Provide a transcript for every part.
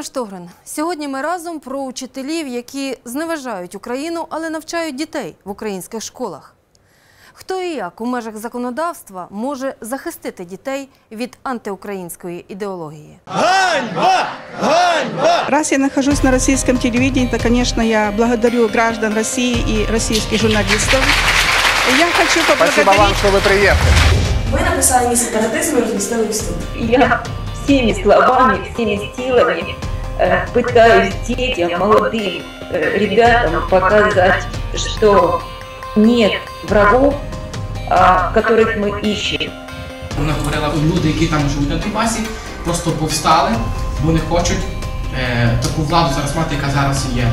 Тетяна Штогрин. Сьогодні ми разом про учителів, які зневажають Україну, але навчають дітей в українських школах. Хто і як у межах законодавства може захистити дітей від антиукраїнської ідеології? Раз я нахожусь на российском телевидении, то, конечно, я благодарю граждан России и российских журналистов. Я хочу Спасибо вам, поблагодарить что вы приехали. Ви написали мій сепаратизм і розмістили в. Я всеми словами, всеми силами пытаюсь детям, молодым э, ребятам показать, что нет врагов, а, которых мы ищем. Вона говорила, люди, які там живуть на Донбасі, просто повстали, бо не хочуть е, таку владу зараз мати, яка зараз є.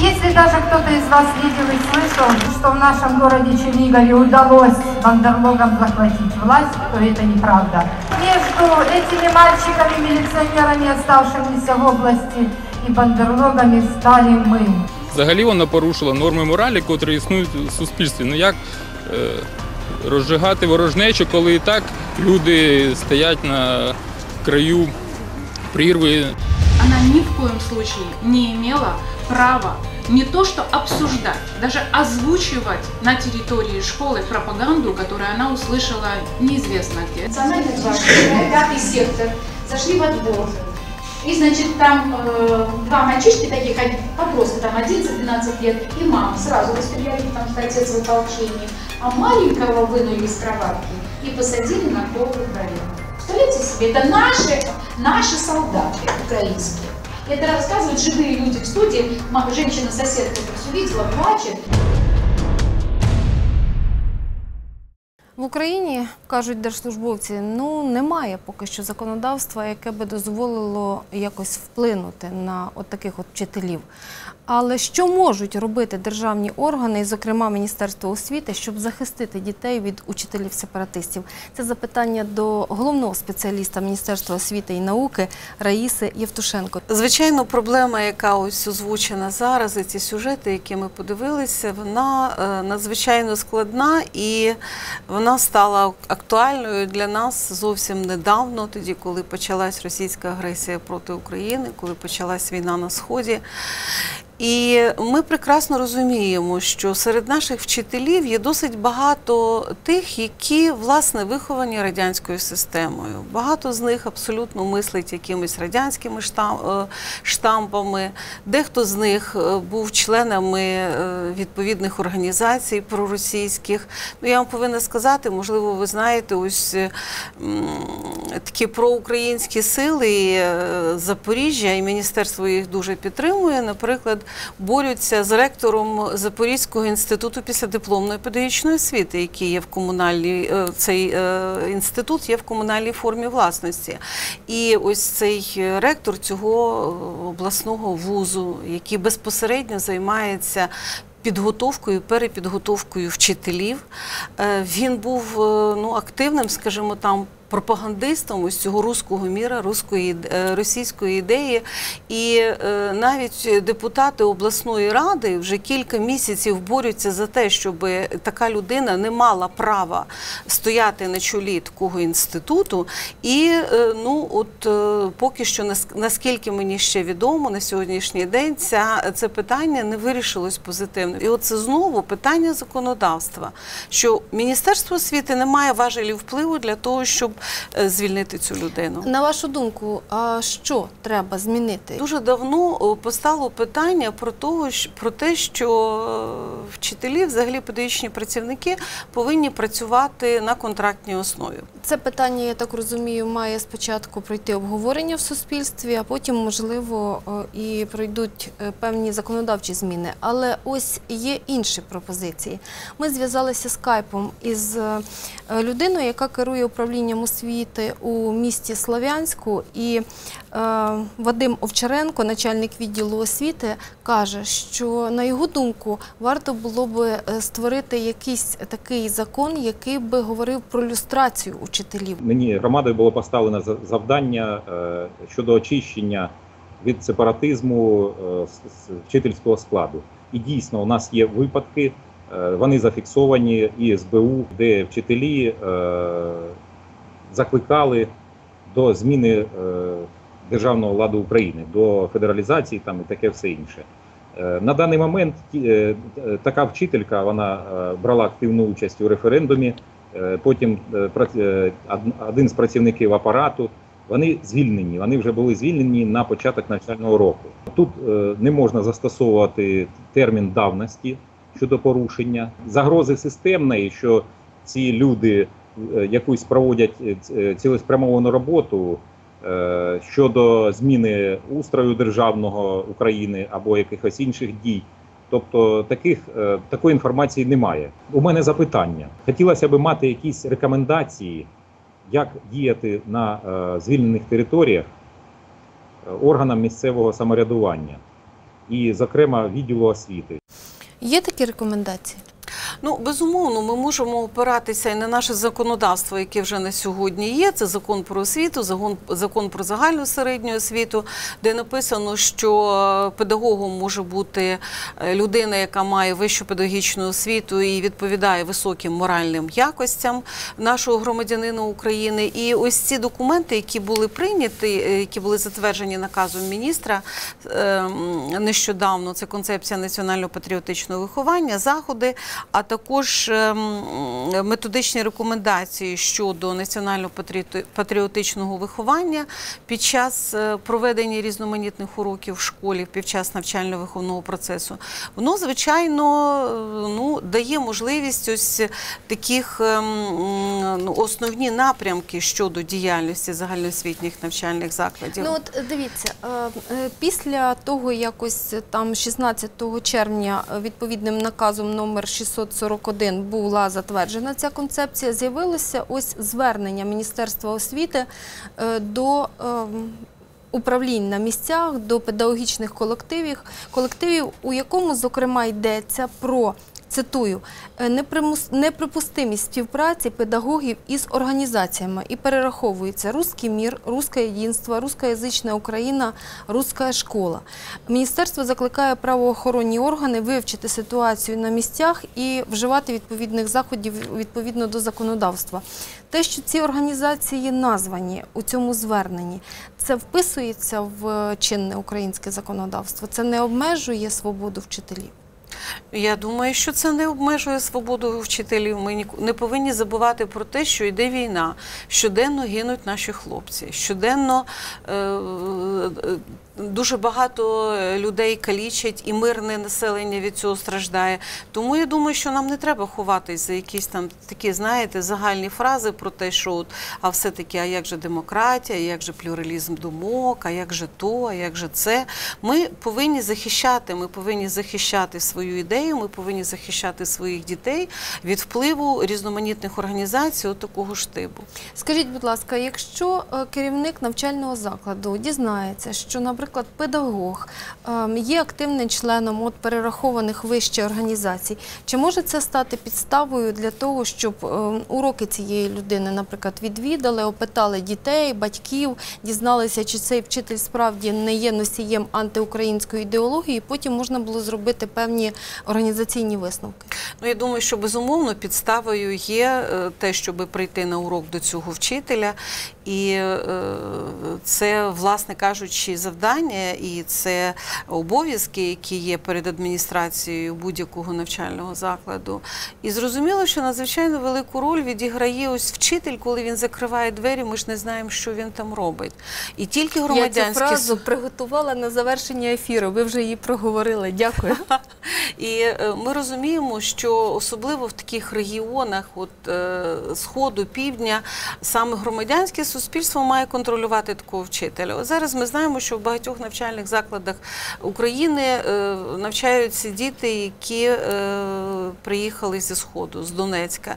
Если даже кто-то из вас видел и слышал, что в нашем городе Чернигове удалось бандерлогам захватить власть, то это неправда. Между этими мальчиками-милиционерами, оставшимися в области, и бандерлогами стали мы. Взагалі вона порушила норми моралі, котрі існують у суспільстві. Ну як е, розжигати ворожнечу, коли і так люди стоять на краю прірви. она ни в коем случае не имела права не то что обсуждать, даже озвучивать на территории школы пропаганду, которую она услышала неизвестно где. Национальная гвардия, пятый сектор, зашли в отбор. И, значит, там э, два мальчишки таких, подростка, там 11-12 лет, и мама сразу расстреляли, потому что отец в ополчении. А маленького вынули из кроватки и посадили на пол во дворе. Представляете себе, это наши, наши солдаты украинские. Это рассказывают живые люди в студии. Ма- Женщина-соседка это все видела, плачет. В Україні кажуть держслужбовці, ну немає поки що законодавства, яке би дозволило якось вплинути на от таких от вчителів. Але що можуть робити державні органи, і, зокрема Міністерство освіти, щоб захистити дітей від учителів-сепаратистів? Це запитання до головного спеціаліста Міністерства освіти і науки Раїси Євтушенко. Звичайно, проблема, яка ось озвучена зараз, і ці сюжети, які ми подивилися, вона е, надзвичайно складна і вона стала актуальною для нас зовсім недавно, тоді, коли почалась російська агресія проти України, коли почалась війна на сході. І ми прекрасно розуміємо, що серед наших вчителів є досить багато тих, які власне виховані радянською системою. Багато з них абсолютно мислить якимись радянськими е, штампами. Дехто з них е, був членами е, відповідних організацій проросійських. Ну я вам повинна сказати, можливо, ви знаєте, ось такі проукраїнські сили Запоріжжя і міністерство їх дуже підтримує. Наприклад, борються з ректором Запорізького інституту післядипломної педагогічної освіти, який є в комунальній е, цей е, інститут є в комунальній формі власності. І ось цей ректор цього е, обласного вузу, який безпосередньо займається. Підготовкою, перепідготовкою вчителів. Він був ну, активним, скажімо там, пропагандистом ось цього руського міра, руської, е, російської ідеї. І е, навіть депутати обласної ради вже кілька місяців борються за те, щоб така людина не мала права стояти на чолі такого інституту. І е, ну, от поки що, нас- наскільки мені ще відомо, на сьогоднішній день ця, це питання не вирішилось позитивно. І от це знову питання законодавства, що Міністерство освіти не має важелів впливу для того, щоб звільнити цю людину. На вашу думку, а що треба змінити? Дуже давно постало питання про того, про те, що е, вчителі, взагалі педагогічні працівники, повинні працювати на контрактній основі. Це питання, я так розумію, має спочатку пройти обговорення в суспільстві, а потім, можливо, е, і пройдуть е, певні законодавчі зміни. Але ось є інші пропозиції. Ми зв'язалися скайпом із е, людиною, яка керує управлінням освіти у місті Слов'янську, і е, Вадим Овчаренко, начальник відділу освіти, каже, що на його думку варто було би е, створити якийсь такий закон, який би говорив про люстрацію учителів. Мені громадою було поставлено за- завдання е, щодо очищення від сепаратизму е, вчительського складу. І дійсно, у нас є випадки, вони зафіксовані і СБУ, де вчителі закликали до зміни е, державного ладу України до федералізації там і таке все інше. Е, На даний момент е, така вчителька вона брала активну участь у референдумі. Потім один з працівників апарату. Вони звільнені. Вони вже були звільнені на початок навчального року. Тут не можна застосовувати термін давності щодо порушення загрози системної, що ці люди якусь проводять е, е, цілеспрямовану роботу е, щодо зміни устрою державного України або якихось інших дій. Тобто таких, е, такої інформації немає. У мене запитання. Хотілося б мати якісь рекомендації, як діяти на е, звільнених територіях е, органам місцевого самоврядування і, зокрема, відділу освіти. Є такі рекомендації? Ну, безумовно, ми можемо опиратися і на наше законодавство, яке вже на сьогодні є. Це закон про освіту, закон, закон про загальну середню освіту, де написано, що педагогом може бути е, людина, яка має вищу педагогічну освіту і відповідає високим моральним якостям нашого громадянина України. І ось ці документи, які були прийняті, е, які були затверджені наказом міністра е, нещодавно, це концепція національно-патріотичного виховання, заходи, а також ем, методичні рекомендації щодо національно-патріотичного виховання під час е, проведення різноманітних уроків в школі, під час навчально-виховного процесу. Воно, звичайно, е, ну, дає можливість ось таких ем, ну, основні напрямки щодо діяльності загальноосвітніх навчальних закладів. Ну от дивіться, е, після того, якось там 16 червня відповідним наказом номер 641 була затверджена ця концепція, з'явилося ось звернення Міністерства освіти е, до е, управлінь на місцях, до педагогічних колективів, колективів, у якому, зокрема, йдеться про. Цитую, «Е, неприпустимість співпраці педагогів із організаціями і перераховується «Русский мір», «Русське єдинство», «Рускоязична Україна», «Русська школа». Міністерство закликає правоохоронні органи вивчити ситуацію на місцях і вживати відповідних заходів відповідно до законодавства. Те, що ці організації названі у цьому зверненні, це вписується в чинне українське законодавство. Це не обмежує свободу вчителів. Я думаю, що це не обмежує свободу вчителів. Ми не повинні забувати про те, що йде війна. Щоденно гинуть наші хлопці. Щоденно е, е, дуже багато людей калічать, і мирне населення від цього страждає. Тому я думаю, що нам не треба ховатись за якісь там такі, знаєте, загальні фрази про те, що от, а все-таки, а як же демократія, як же плюралізм думок, а як же то, а як же це. Ми повинні захищати, ми повинні захищати свою ідею, ми повинні захищати своїх дітей від впливу різноманітних організацій от такого ж типу. Скажіть, будь ласка, якщо е, керівник навчального закладу дізнається, що, наприклад, педагог ем, є активним членом от перерахованих вище організацій, чи може це стати підставою для того, щоб ем, уроки цієї людини, наприклад, відвідали, опитали дітей, батьків, дізналися, чи цей вчитель справді не є носієм антиукраїнської ідеології, і потім можна було зробити певні організаційні висновки? Ну, я думаю, що безумовно підставою є е, те, щоб прийти на урок до цього вчителя. І е, це, власне кажучи, завдання і це обов'язки, які є перед адміністрацією будь-якого навчального закладу. І зрозуміло, що надзвичайно велику роль відіграє ось вчитель, коли він закриває двері, ми ж не знаємо, що він там робить. І тільки Я громадянські цю фразу приготувала на завершення ефіру. Ви вже її проговорили. Дякую. І е, ми розуміємо, що особливо в таких регіонах, от е, сходу, півдня, саме громадянське суспільство має контролювати такого вчителя. От зараз ми знаємо, що в багатьох навчальних закладах України е, навчаються діти, які е, приїхали зі сходу, з Донецька.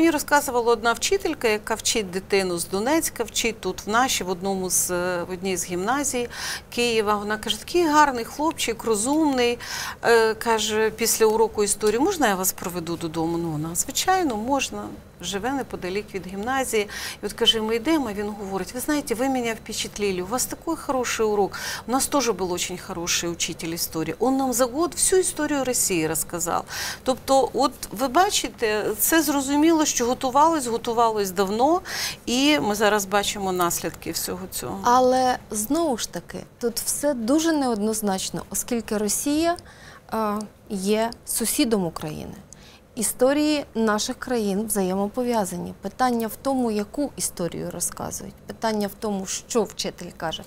Мені розказувала одна вчителька, яка вчить дитину з Донецька, вчить тут в нашій, в одному з е, в одній з гімназій Києва. Вона каже, такий гарний хлопчик, розумний. Е, каже, після уроку історії, можна я вас проведу додому? Ну, вона, звичайно, можна. живе неподалік від гімназії. І от каже, ми йдемо, він говорить: ви знаєте, ви мене впечатлили, у вас такой хороший урок. У нас тоже был очень хороший учитель історії. Он нам за год всю історію Росії розказав. Тобто, от ви бачите, це зрозуміло, що готувалось, готувалось давно, і ми зараз бачимо наслідки всього цього. Але знову ж таки, тут все дуже неоднозначно, оскільки Росія е, є сусідом України. Історії наших країн взаємопов'язані. Питання в тому, яку історію розказують, питання в тому, що вчитель каже.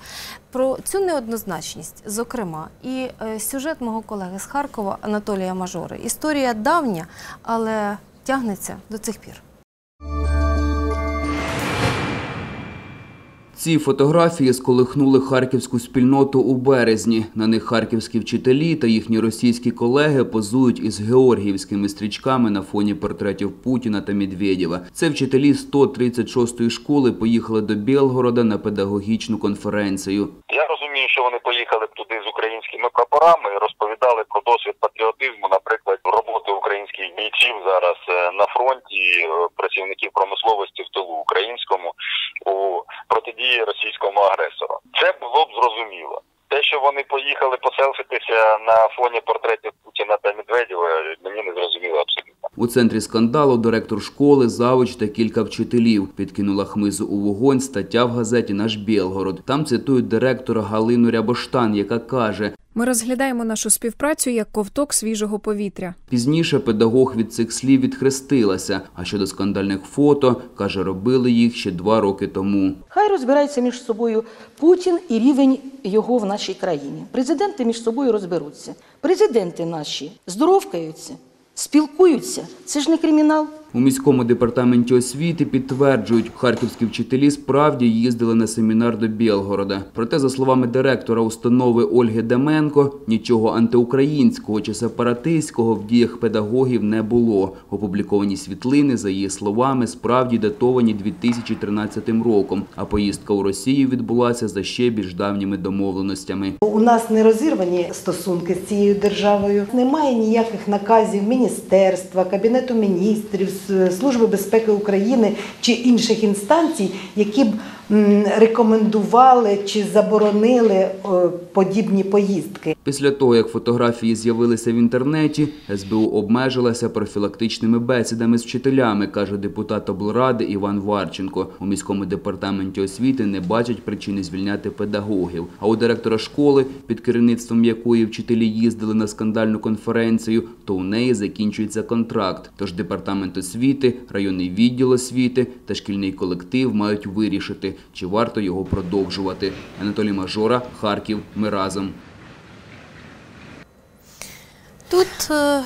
Про цю неоднозначність, зокрема, і е, сюжет мого колеги з Харкова Анатолія Мажори. Історія давня, але тягнеться до цих пір. Ці фотографії сколихнули харківську спільноту у березні. На них харківські вчителі та їхні російські колеги позують із георгіївськими стрічками на фоні портретів Путіна та Медведєва. Це вчителі 136-ї школи поїхали до Білгорода на педагогічну конференцію. Я розумію, що вони поїхали б туди з українськими прапорами і розповідали про досвід патріотизму, наприклад, роботи українських бійців зараз е, на фронті, е, працівників промисловості в тилу українському у протидії російському. Це було б зрозуміло. Те, що вони поїхали поселфитися на фоні портретів Путіна та Медведєва, мені не зрозуміло абсолютно. У центрі скандалу директор школи, завуч та кілька вчителів. Підкинула хмизу у вогонь стаття в газеті Наш Білгород. Там цитують директора Галину Рябоштан, яка каже: Ми розглядаємо нашу співпрацю як ковток свіжого повітря. Пізніше педагог від цих слів відхрестилася. А щодо скандальних фото, каже, робили їх ще два роки тому. Хай розбираються між собою Путін і рівень його в нашій країні. Президенти між собою розберуться. Президенти наші здоровкаються, спілкуються. Це ж не кримінал. У міському департаменті освіти підтверджують, харківські вчителі справді їздили на семінар до Білгорода. Проте, за словами директора установи Ольги Деменко, нічого антиукраїнського чи сепаратистського в діях педагогів не було. Опубліковані світлини, за її словами, справді датовані 2013 роком. А поїздка у Росію відбулася за ще більш давніми домовленостями. У нас не розірвані стосунки з цією державою. Немає ніяких наказів міністерства, кабінету міністрів, Служби безпеки України чи інших інстанцій, які б рекомендували чи заборонили е, подібні поїздки. Після того, як фотографії з'явилися в інтернеті, СБУ обмежилася профілактичними бесідами з вчителями, каже депутат облради Іван Варченко. У міському департаменті освіти не бачать причини звільняти педагогів. А у директора школи, під керівництвом якої вчителі їздили на скандальну конференцію, то у неї закінчується контракт. Тож департамент освіти, районний відділ освіти та шкільний колектив мають вирішити, чи варто його продовжувати. Анатолій Мажора, Харків. Ми разом. Тут е,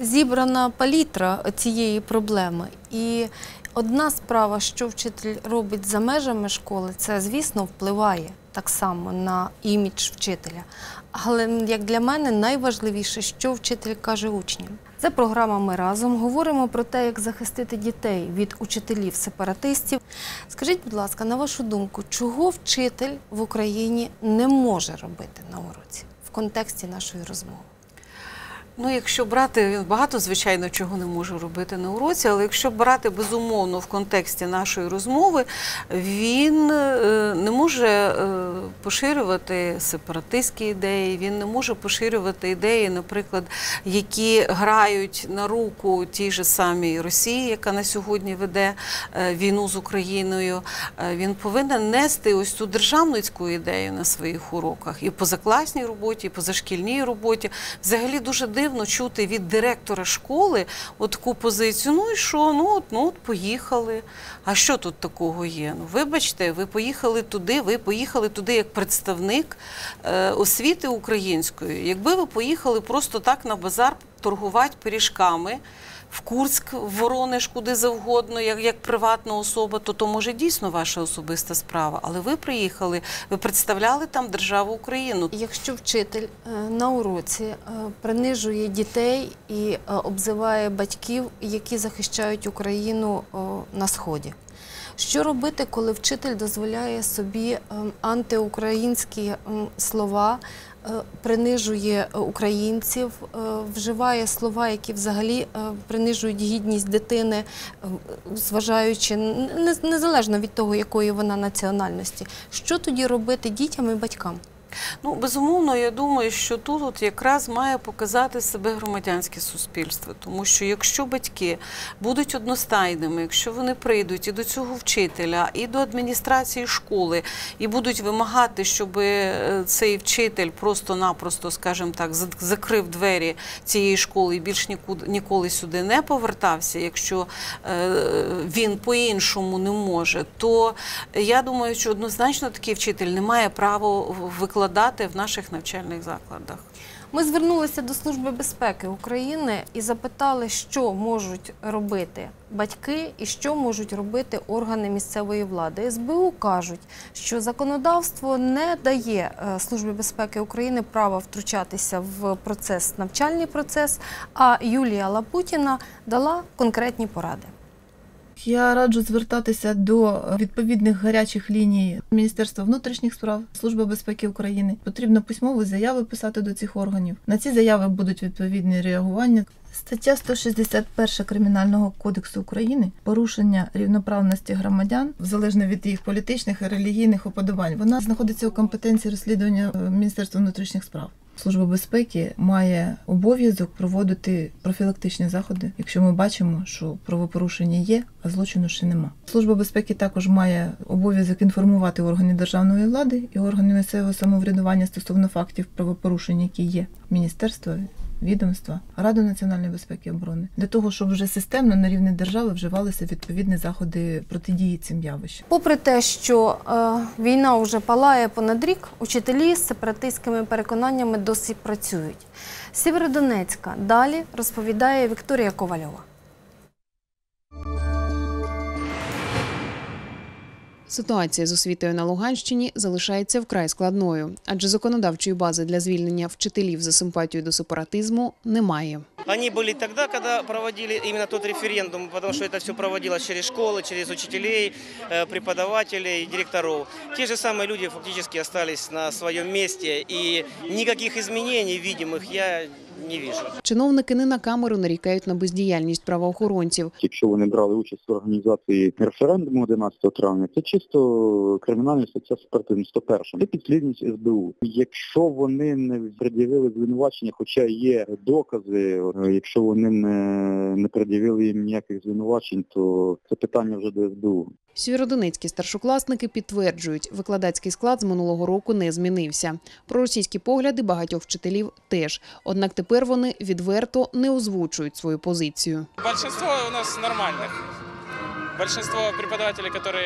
зібрана палітра цієї проблеми. І одна справа, що вчитель робить за межами школи, це, звісно, впливає так само на імідж вчителя. Але як для мене найважливіше, що вчитель каже учням. Це програма Ми разом говоримо про те, як захистити дітей від учителів-сепаратистів. Скажіть, будь ласка, на вашу думку, чого вчитель в Україні не може робити на уроці в контексті нашої розмови? Ну, якщо брати, він багато, звичайно, чого не може робити на уроці, але якщо брати безумовно в контексті нашої розмови, він е, не може е, поширювати сепаратистські ідеї, він не може поширювати ідеї, наприклад, які грають на руку тій же самій Росії, яка на сьогодні веде е, війну з Україною. Він повинен нести ось цю державницьку ідею на своїх уроках і в позакласній роботі, і позашкільній роботі. Взагалі дуже дивно чути від директора школи от таку позицію. Ну і що? Ну от, ну от поїхали. А що тут такого є? Ну вибачте, ви поїхали туди, ви поїхали туди як представник е, освіти української. Якби ви поїхали просто так на базар торгувати пиріжками. В Курськ, в Воронеж, куди завгодно, як, як приватна особа, то то може дійсно ваша особиста справа. Але ви приїхали, ви представляли там державу Україну. Якщо вчитель е, на уроці е, принижує дітей і е, обзиває батьків, які захищають Україну на сході. Що робити, коли вчитель дозволяє собі ем, антиукраїнські ем, слова принижує е, українців, е, вживає слова, які взагалі е, принижують гідність дитини, е, зважаючи не- незалежно від того, якої вона національності. Що тоді робити дітям і батькам? Ну, безумовно, я думаю, що тут от якраз має показати себе громадянське суспільство. Тому що якщо батьки будуть одностайними, якщо вони прийдуть і до цього вчителя, і до адміністрації школи, і будуть вимагати, щоб е, цей вчитель просто-напросто, скажімо так, за- закрив двері цієї школи і більш нікуди ніколи сюди не повертався, якщо е, він по-іншому не може, то я думаю, що однозначно такий вчитель не має права викладати в наших навчальних закладах. Ми звернулися до Служби безпеки України і запитали, що можуть робити батьки і що можуть робити органи місцевої влади. СБУ кажуть, що законодавство не дає е, Службі безпеки України права втручатися в процес, навчальний процес. А Юлія Лапутіна дала конкретні поради. Я раджу звертатися до відповідних гарячих ліній Міністерства внутрішніх справ, Служби безпеки України. Потрібно письмові заяви писати до цих органів. На ці заяви будуть відповідні реагування. Стаття 161 Кримінального кодексу України порушення рівноправності громадян залежно від їх політичних і релігійних уподобань. Вона знаходиться у компетенції розслідування е, Міністерства внутрішніх справ. Служба безпеки має обов'язок проводити профілактичні заходи, якщо ми бачимо, що правопорушення є, а злочину ще нема. Служба безпеки також має обов'язок інформувати органи державної влади і органи місцевого самоврядування стосовно фактів правопорушень, які є міністерство. Відомства, Раду національної безпеки і оборони для того, щоб вже системно на рівні держави вживалися відповідні заходи протидії цим явищам. Попри те, що е, війна вже палає понад рік, учителі з сепаратистськими переконаннями досі працюють. Сєвєродонецька далі розповідає Вікторія Ковальова. Ситуація з освітою на Луганщині залишається вкрай складною, адже законодавчої бази для звільнення вчителів за симпатію до сепаратизму немає. Они были тогда, когда проводили именно тот референдум, потому что это все проводилось через школы, через учителей, э, преподавателей, директоров. Те же самые люди фактически остались на своем месте, и никаких изменений видимых я не вижу. Чиновники не на камеру нарікають на бездіяльність правоохоронців. Якщо вони брали участь в організації референдуму 11 травня, це чисто кримінальна стаття сепаратизм 101. Це підслідність СБУ. Якщо вони не пред'явили звинувачення, хоча є докази, якщо вони не, не пред'явили їм ніяких звинувачень, то це питання вже до СБУ. Сєвєродонецькі старшокласники підтверджують, викладацький склад з минулого року не змінився. Проросійські погляди багатьох вчителів теж. Однак тепер вони відверто не озвучують свою позицію. Більшість у нас нормальних. Большинство преподавателів, которые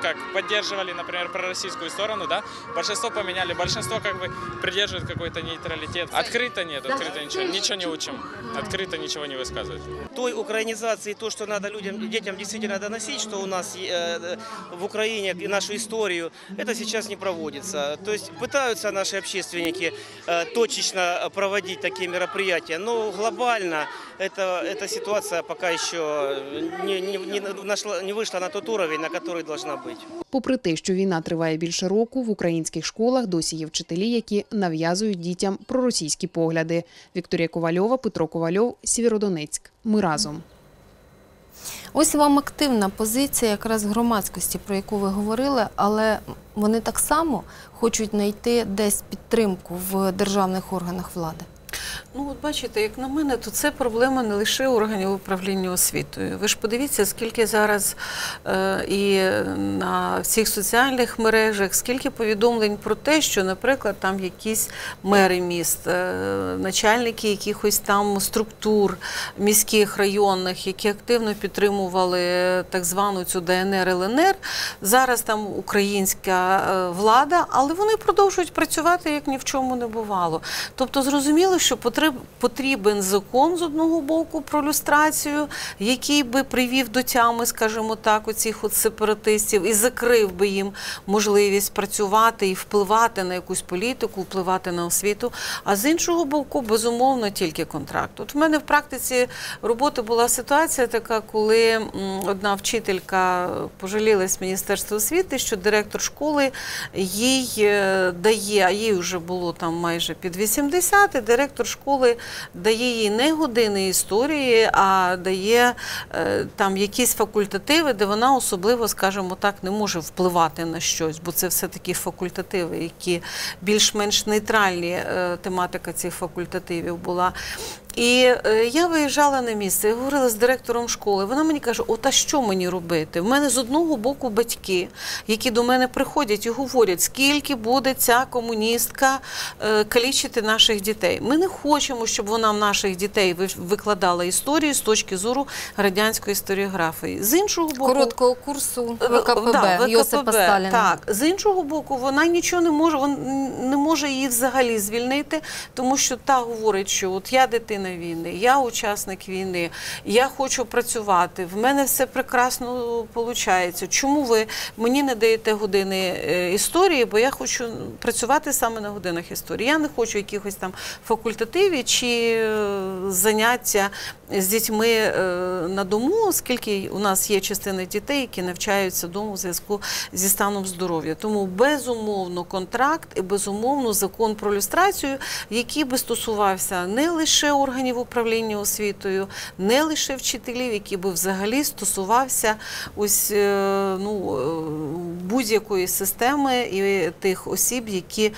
как поддерживали, например, пророссийскую сторону, да, большинство поменяли, большинство как бы придерживает какой-то нейтралитет. Открыто нет, открыто ничего, ничего не учим, открыто ничего не высказывают. Той украинизации, то, что надо людям, детям действительно доносить, что у нас э, в Украине и нашу историю, это сейчас не проводится. То есть пытаются наши общественники э, точечно проводить такие мероприятия, но глобально это, эта ситуация пока еще не, не, не, нашла, не вышла на тот уровень, на который должна быть. Попри те, що війна триває більше року, в українських школах досі є вчителі, які нав'язують дітям проросійські погляди. Вікторія Ковальова, Петро Ковальов, Сєвєродонецьк. Ми разом. Ось вам активна позиція якраз громадськості, про яку ви говорили, але вони так само хочуть знайти десь підтримку в державних органах влади. Ну, от бачите, як на мене, то це проблема не лише органів управління освітою. Ви ж подивіться, скільки зараз е, і на всіх соціальних мережах, скільки повідомлень про те, що, наприклад, там якісь мери міст, е, начальники якихось там структур міських районних, які активно підтримували так звану цю ДНР ЛНР. Зараз там українська е, влада, але вони продовжують працювати як ні в чому не бувало. Тобто зрозуміло, що потрібно потріб, потрібен закон з одного боку про люстрацію, який би привів до тями, скажімо так, оцих от сепаратистів і закрив би їм можливість працювати і впливати на якусь політику, впливати на освіту. А з іншого боку, безумовно, тільки контракт. От в мене в практиці роботи була ситуація така, коли одна вчителька пожалілась Міністерство освіти, що директор школи їй е, дає, а їй вже було там майже під 80, і директор школи дає їй не години історії, а дає е, там якісь факультативи, де вона особливо, скажімо так, не може впливати на щось, бо це все-таки факультативи, які більш-менш нейтральні е, тематика цих факультативів була. І е, я виїжджала на місце, я говорила з директором школи. Вона мені каже: От а що мені робити? В мене з одного боку батьки, які до мене приходять і говорять, скільки буде ця комуністка калічити наших дітей. Ми не хочемо, щоб вона в наших дітей ви- викладала історію з точки зору радянської історіографії. З іншого боку, Короткого курсу Е, ВКПБ да, Йосипа Сталіна. Так, з іншого боку, вона нічого не може, вон не може її взагалі звільнити, тому що та говорить, що от я дитина війни, я учасник війни, я хочу працювати, в мене все прекрасно виходить. Чому ви мені не даєте години е, історії? Бо я хочу працювати саме на годинах історії. Я не хочу якихось там факультативів чи е, заняття з дітьми е, на дому, оскільки у нас є частина дітей, які навчаються вдома у зв'язку зі станом здоров'я. Тому безумовно контракт і безумовно закон про люстрацію, який би стосувався не лише органів управління освітою, не лише вчителів, який би взагалі стосувався ось е, ну, будь-якої системи і тих осіб, які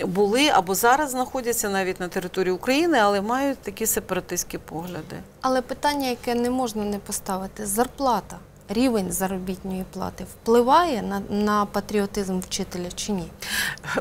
були або зараз знаходяться навіть на території України, але мають такі сепаратистські погляди. Але питання, яке не можна не поставити, зарплата, рівень заробітної плати впливає на, на патріотизм вчителя чи ні?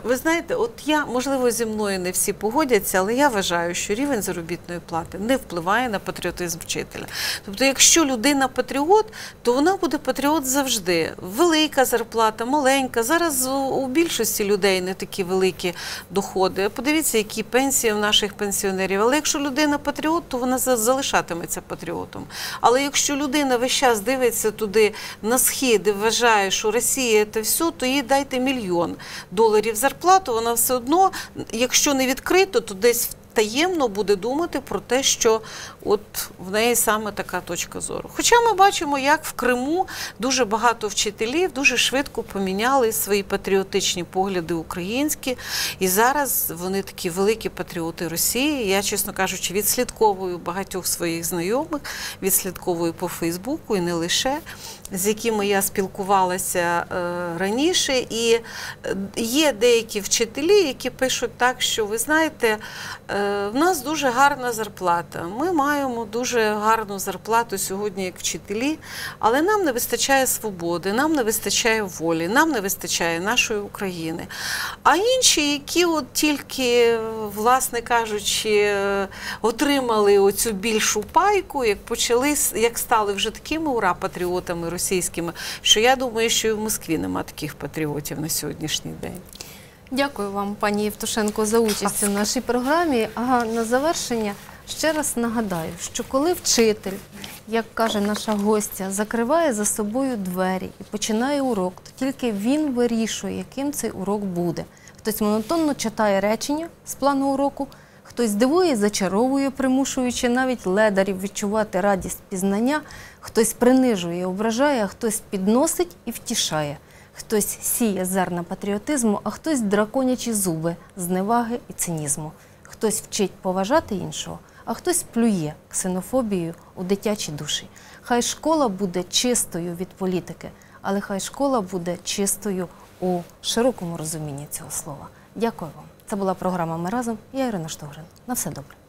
Ви знаєте, от я, можливо, зі мною не всі погодяться, але я вважаю, що рівень заробітної плати не впливає на патріотизм вчителя. Тобто, якщо людина патріот, то вона буде патріот завжди. Велика зарплата, маленька. Зараз у- більшості людей не такі великі доходи. Подивіться, які пенсії в наших пенсіонерів. Але якщо людина патріот, то вона залишатиметься патріотом. Але якщо людина весь час дивиться туди на схід і вважає, що Росія це все, то їй дайте мільйон доларів зарплату, вона все одно, якщо не відкрито, то десь таємно буде думати про те, що от в неї саме така точка зору. Хоча ми бачимо, як в Криму дуже багато вчителів дуже швидко поміняли свої патріотичні погляди українські, і зараз вони такі великі патріоти Росії. Я, чесно кажучи, відслідковую багатьох своїх знайомих, відслідковую по Фейсбуку і не лише. З якими я спілкувалася е, раніше, і е, є деякі вчителі, які пишуть так, що ви знаєте, е, в нас дуже гарна зарплата. Ми маємо дуже гарну зарплату сьогодні як вчителі, але нам не вистачає свободи, нам не вистачає волі, нам не вистачає нашої України. А інші, які от тільки, власне кажучи, отримали оцю більшу пайку, як почали, як стали вже такими ура патріотами російськими, що я думаю, що і в Москві нема таких патріотів на сьогоднішній день. Дякую вам, пані Євтушенко, за участь у нашій програмі. А на завершення ще раз нагадаю, що коли вчитель, як каже наша гостя, закриває за собою двері і починає урок, то тільки він вирішує, яким цей урок буде. Хтось монотонно читає речення з плану уроку, хтось дивує, зачаровує, примушуючи навіть ледарів відчувати радість пізнання, хтось принижує, ображає, а хтось підносить і втішає. Хтось сіє зерна патріотизму, а хтось драконячі зуби, зневаги і цинізму. Хтось вчить поважати іншого, а хтось плює ксенофобією у дитячі душі. Хай школа буде чистою від політики, але хай школа буде чистою у широкому розумінні цього слова. Дякую вам. Це була програма Ми разом. Я Ірина Штогрин. На все добре.